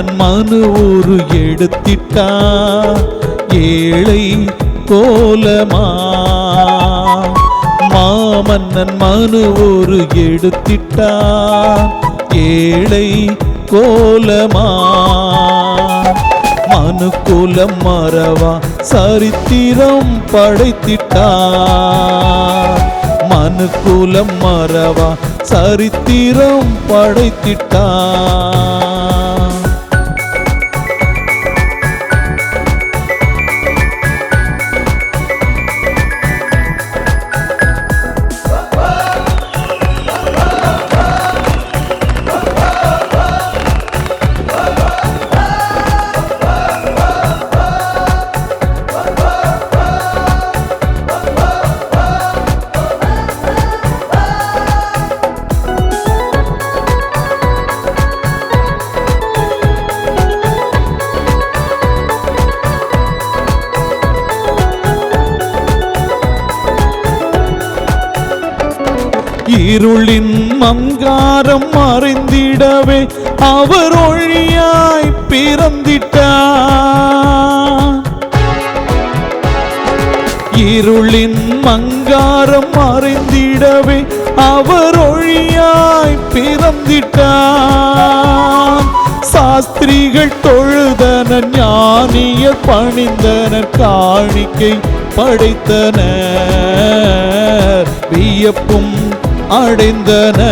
தன் மனு ஒரு எடுத்திட்டா ஏழை கோலமா? மாமன்னன் மனு ஒரு எடுத்திட்டா ஏழை கோலமா? மனு குலம் மறவா சரித்திரம் படைத்திட்டா? மனு குலம் மறவா சரித்திரம் படைத்திட்டா? இருளின் மங்காரம் மறைந்திடவே அவர் ஒழியாய் பிறந்திட்டார் இருளின் மங்காரம் மறைந்திடவே அவர் ஒழியாய் பிறந்திட்டார் சாஸ்திரிகள் தொழுதன ஞானிய பணிந்தன காணிக்கை படைத்தனர். வியப்பும் அடைந்தன.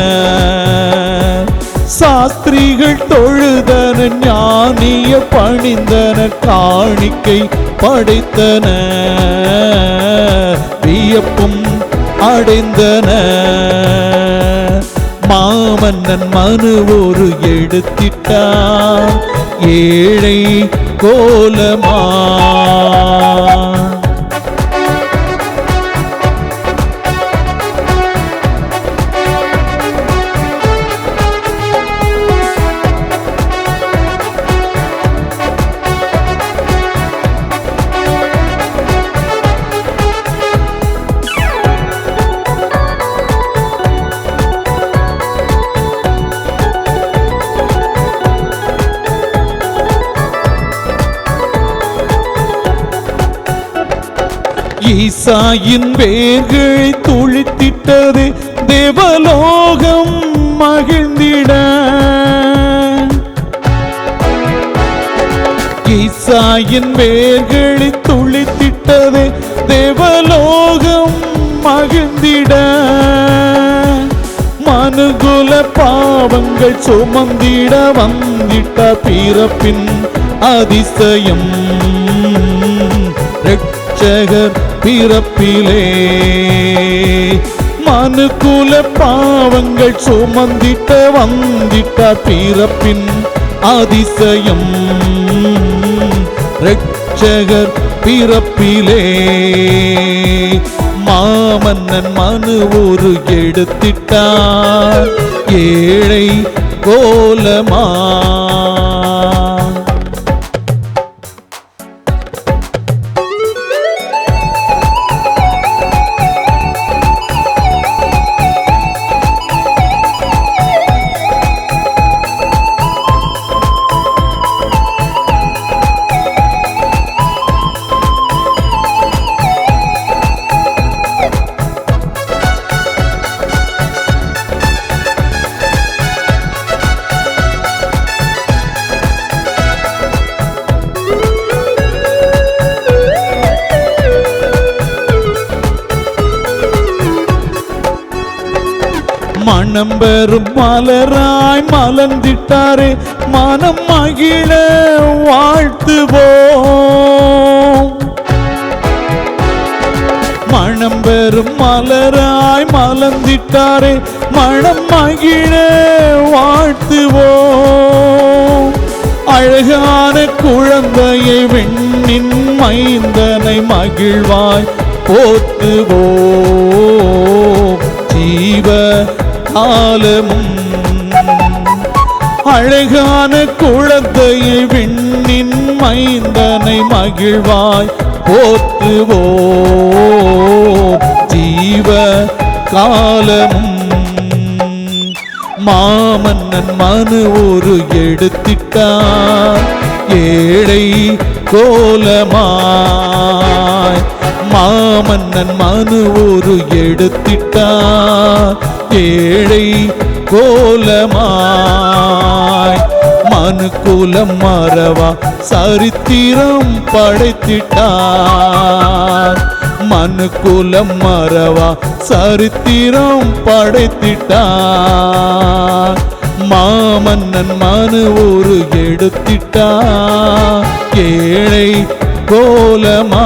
சாஸ்திரிகள் தொழுதன ஞானிய பணிந்தன காணிக்கை படைத்தன. வியப்பும் அடைந்தன. மாமன்னன் மனு ஒரு எடுத்திட்டான். ஏழை கோலமா ஈசாயின் வேர்களை துளித்திட்டது தேவலோகம் மகிழ்ந்திட. ஈசாயின் வேர்களை துளித்திட்டது தேவலோகம் மகிழ்ந்திட. மனுகுல பாவங்கள் சுமந்திட வந்திட்ட பிறப்பின் அதிசயம். ரட்சகர் பிறப்பிலே. மனுக்குல பாவங்கள் சுமந்திட்ட வந்திட்ட பிறப்பின் அதிசயம். ரட்சகர் பிறப்பிலே. மாமன்னன் மனு ஒரு எடுத்திட்டார். ஏழை கோலமா. மனம் பெறும் மலராய் மலர்ந்திட்டாரே மனம் மகிழ வாழ்த்துவோம். மனம் பெறும் மலராய் மலர்ந்திட்டாரே மனம் மகிழ வாழ்த்துவோம். அழகான குழந்தையை வெண்ணின் மைந்தனை மகிழ்வாய் போத்துவோம் காலமும் அழகான குழந்தையை விண்ணின் மைந்தனை மகிழ்வாய் போற்றுவோம். ஜீவ காலமும் மாமன்னன் மனு ஒரு எடுத்திட்டான் ஏழை கோலமாய் மாமன்னன் மனு ஒரு எடுத்திட்டார். ஏழை கோலமாய் மனு குலம் மறவா சரித்திரம் படைத்திட்டார். மனு குலம் மறவா சரித்திரம் படைத்திட்டார். மாமன்னன் மனு ஒரு எடுத்திட்டார். ஏழை கோலமா?